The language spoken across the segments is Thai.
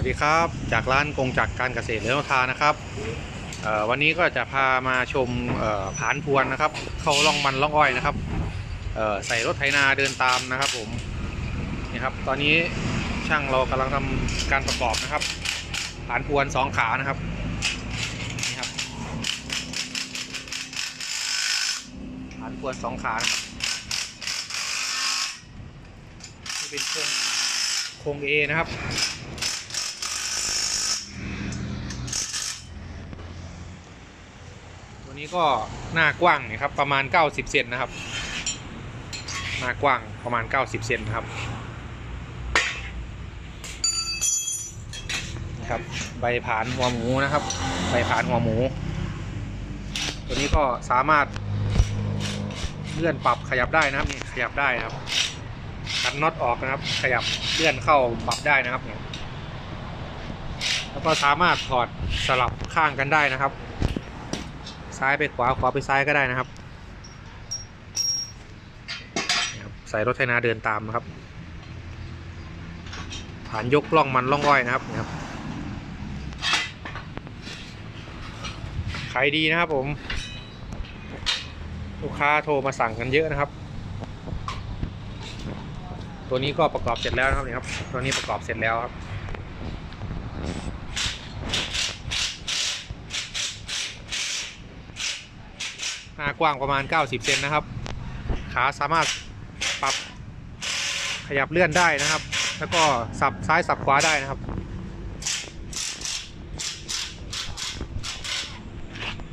วัสดีครับจากร้านกงจักรการเกษตรเลือทานะครับวันนี้ก็จะพามาชมผานพวนนะครับ เข้าล่องมันล่องอ้อยนะครับใส่รถไถนาเดินตามนะครับผมนี่ครับตอนนี้ช่างเรากำลังทำการประกอบนะครับผานพวนสองขานะครับนี่ครับผานพวนสองขานะครับนี่เป็นโครงโครงเอนะครับ นี้ก็หน้ากว้างนะครับประมาณ 90 เซนนะครับ หน้ากว้างประมาณ 90 เซนนะครับนะครับใบผานหัวหมูนะครับ ใบผานหัวหมู ตัวนี้ก็สามารถเลื่อนปรับขยับได้นะครับนี่ขยับได้นะครับกันน็อตออกนะครับ ขยับเลื่อนเข้าปรับได้นะครับเนี่ยแล้วก็สามารถถอดสลับข้างกันได้นะครับ ซ้ายไปขวาขวาไปซ้ายก็ได้นะครับใส่รถไถนาเดินตามนะครับ ฐานยกล่องมันล่องอ้อยนะครับครับขายดีนะครับผม ลูกค้าโทรมาสั่งกันเยอะนะครับ ตัวนี้ก็ประกอบเสร็จแล้วนะครับนี่ครับ ตัวนี้ประกอบเสร็จแล้วครับ หน้า กว้างประมาณ 90 เซนนะครับ ขาสามารถปรับขยับเลื่อนได้นะครับ แล้วก็สับซ้ายสับขวาได้นะครับ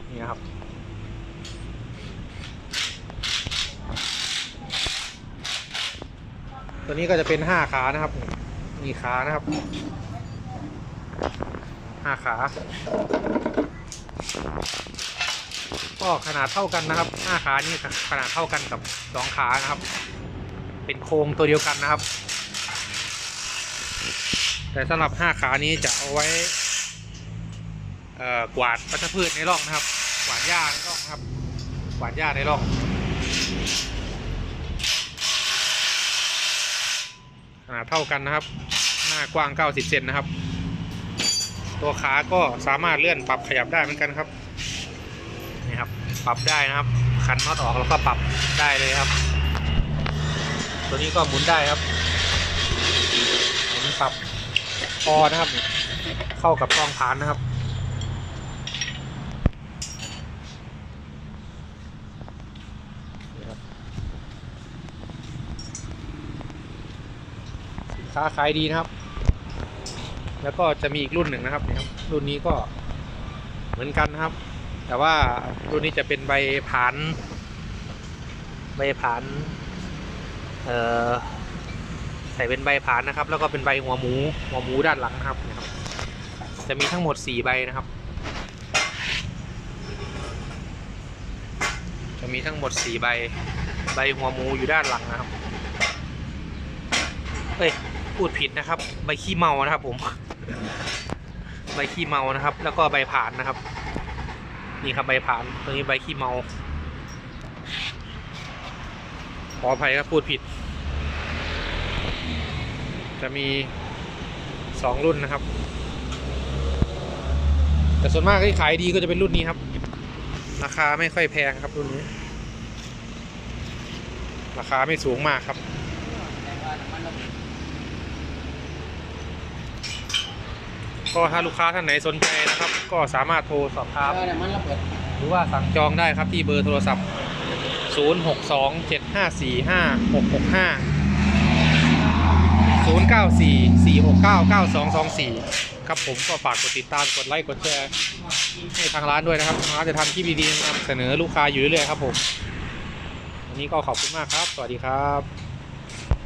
นี่นะครับตัวนี้ก็จะเป็น 5 ขานะครับมีขานะครับ 5 ขา ก็ขนาดเท่ากันนะครับห้าขานี่ขนาดเท่ากันกับสองขานะครับ เป็นโครงตัวเดียวกันนะครับ แต่สำหรับห้าขานี้จะเอาไว้กวาดวัชพืชในร่องนะครับ กวาดหญ้าในร่องครับ กวาดหญ้าในร่องขนาดเท่ากันนะครับ หน้ากว้าง 90 เซนนะครับ ตัวขาก็สามารถเลื่อนปรับขยับได้เหมือนกันครับ ปรับได้นะครับ คันน็อตออกแล้วก็ปรับได้เลยครับ ตัวนี้ก็หมุนได้ครับหมุนปรับคอนะครับ เข้ากับกล้องผานนะครับค้าขายดีนะครับ แล้วก็จะมีอีกรุ่นหนึ่งนะครับนี่ครับ รุ่นนี้ก็เหมือนกันนะครับ แต่ว่ารุ่นนี้จะเป็นใบผาน ใบผานเอ่อใส่เป็นใบผานนะครับ แล้วก็เป็นใบหัวหมูหัวหมูด้านหลังนะครับนะครับ จะมีทั้งหมดสี่ใบนะครับ จะมีทั้งหมดสี่ใบ ใบหัวหมูอยู่ด้านหลังนะครับเอ้ยพูดผิดนะครับ ใบขี้เมานะครับผม ใบขี้เมานะครับ แล้วก็ใบผานนะครับ นี่ครับใบผ่านตัวนี้ใบขี้เมา ขออภัยครับพูดผิด จะมีสองรุ่นนะครับ แต่ส่วนมากที่ขายดีก็จะเป็นรุ่นนี้ครับ ราคาไม่ค่อยแพงครับรุ่นนี้ ราคาไม่สูงมากครับก็ถ้าลูกค้าท่านไหนสนใจนะครับ ก็สามารถโทรสอบถามเออเนี่ยมันระเบิดหรือว่าสั่งจองได้ครับที่เบอร์โทรศัพท์ 0 6 2 7 5 4 5 6 6 5 0 9 4 4 6 9 9 2 2 4 ครับผมก็ฝากกดติดตามกดไลค์กดแชร์ให้ทางร้านด้วยนะครับทางร้านจะทำคลิปดีๆนำเสนอลูกค้าอยู่เรื่อยๆครับผมวันนี้ก็ขอบคุณมากครับ สวัสดีครับ